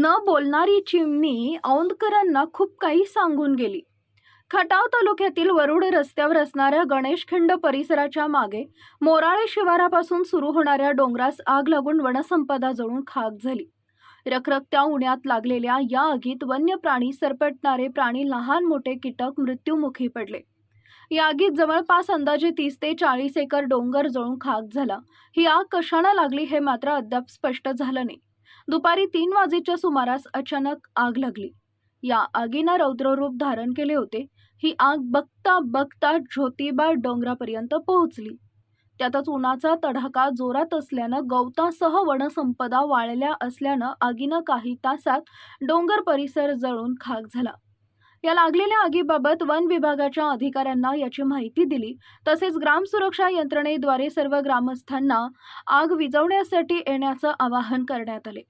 न बोलणारी चिमणी औंधकरांना खूप काही सांगून गेली. खटाव तालुक्यातील वरुड रस्त्यावर असणाऱ्या गणेशखिंड परिसराच्या मागे मोराळे शिवारापासून सुरू होणाऱ्या डोंगरास आग लागून वनसंपदा जळून खाक झाली. रखरखत्या उन्हात लागलेल्या या आगीत वन्य प्राणी सरपटणारे प्राणी लहान मोठे कीटक मृत्युमुखी पडले. या आगीत जवळपास अंदाजे तीस ते चाळीस एकर डोंगर जळून खाक झाला. ही आग कशानं लागली हे मात्र अद्याप स्पष्ट झालं नाही. दुपारी तीन वाजेच्या सुमारास अचानक आग लागली. या आगीनं रौद्ररूप धारण केले होते. ही आग बघता बघता ज्योतिबा डोंगरापर्यंत पोहोचली. त्यातच उन्हाचा तडाखा जोरात असल्यानं गवतासह वनसंपदा वाळल्या असल्यानं आगीनं काही तासात डोंगर परिसर जळून खाक झाला. या लागलेल्या आगीबाबत वन विभागाच्या अधिकाऱ्यांना याची माहिती दिली. तसेच ग्राम सुरक्षा यंत्रणेद्वारे सर्व ग्रामस्थांना आग विझवण्यासाठी येण्याचं आवाहन करण्यात आले.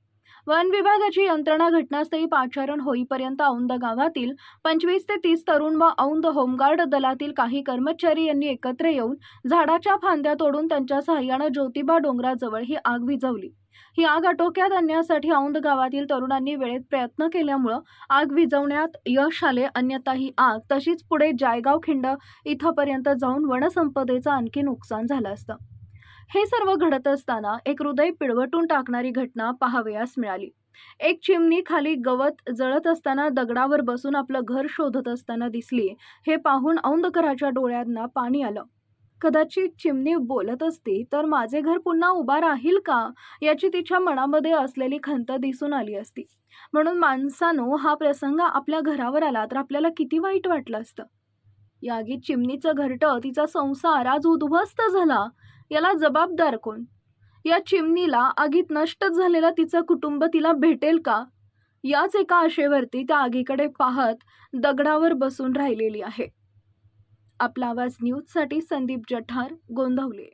वन विभागाची यंत्रणा घटनास्थळी पाचारण होईपर्यंत औंद गावातील पंचवीस ते तीस तरुण व औंद होमगार्ड दलातील काही कर्मचारी यांनी एकत्र येऊन झाडाच्या फांद्या तोडून त्यांच्या सहाय्यानं ज्योतिबा डोंगराजवळ ही आग विझवली. ही आग आटोक्यात आणण्यासाठी औंद गावातील तरुणांनी वेळेत प्रयत्न केल्यामुळं आग विझवण्यात यश आले. अन्यथा ही आग तशीच पुढे जायगाव खिंड इथंपर्यंत जाऊन वनसंपदेचं आणखी नुकसान झालं असतं. हे सर्व घडत असताना एक हृदय पिळवटून टाकणारी घटना पाहावयास मिळाली. एक चिमणी खाली गवत जळत असताना दगडावर बसून आपलं घर शोधत असताना दिसली हे पाहून औंदकराच्या डोळ्यांना पाणी आलं. कदाचित चिमणी बोलत असती तर माझे घर पुन्हा उभा राहील का? याची तिच्या मनामध्ये असलेली खंत दिसून आली असती. म्हणून माणसानो हा प्रसंग आपल्या घरावर आला तर आपल्याला किती वाईट वाटलं असतं. या आगीत चिमणीचं घरटं तिचा संसार आज उद्ध्वस्त झाला. याला जबाबदार कोण? या चिमणीला आगीत नष्ट झालेला तिचं कुटुंब तिला भेटेल का? याच एका आशेवरती त्या आगीकडे पाहत दगडावर बसून राहिलेली आहे. आपला आवाज न्यूजसाठी संदीप जठार गोंधवले